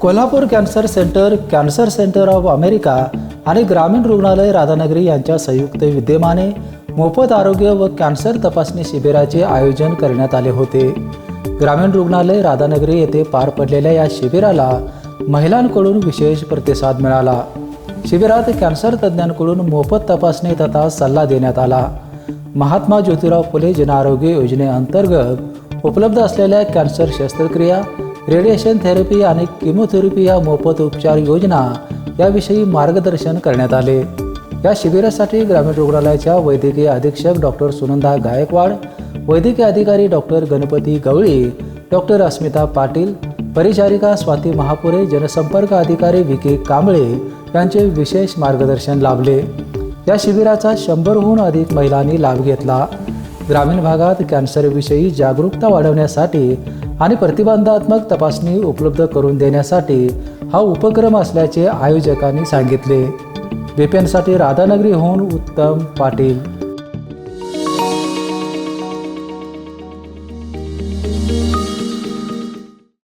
Kolhapur cancer centre cancer centre of America आणि ग्रामीण रुग्णालय राधानगरी यांच्या संयुक्त विद्यमाने मोफत आरोग्य व कॅन्सर तपासणी शिबिराचे आयोजन करण्यात आले होते. ग्रामीण रुग्णालय राधानगरी येथे पार पडलेल्या या शिबिराला महिलांकडून विशेष प्रतिसाद मिळाला. शिबिरात कॅन्सर तज्ज्ञांकडून मोफत तपासणी तथा सल्ला देण्यात आला. महात्मा ज्योतिराव फुले जनआरोग्य योजनेअंतर्गत उपलब्ध असलेल्या कॅन्सर शस्त्रक्रिया रेडिएशन थेरपी आणि किमोथेरपी या मोफत उपचार योजना याविषयी मार्गदर्शन करण्यात आले. या शिबिरासाठी ग्रामीण रुग्णालयाच्या वैद्यकीय अधीक्षक डॉक्टर सुनंदा गायकवाड वैद्यकीय अधिकारी डॉक्टर गणपती गवळी डॉक्टर अस्मिता पाटील परिचारिका स्वाती महापुरे जनसंपर्क अधिकारी विके कांबळे यांचे विशेष मार्गदर्शन लाभले. या शिबिराचा शंभरहून अधिक महिलांनी लाभ घेतला. ग्रामीण भागात कॅन्सरविषयी जागरूकता वाढवण्यासाठी आणि प्रतिबंधात्मक तपासणी उपलब्ध करून देण्यासाठी हा उपक्रम असल्याचे आयोजकांनी सांगितले. बीपीएनसाठी राधानगरीहून उत्तम पाटील.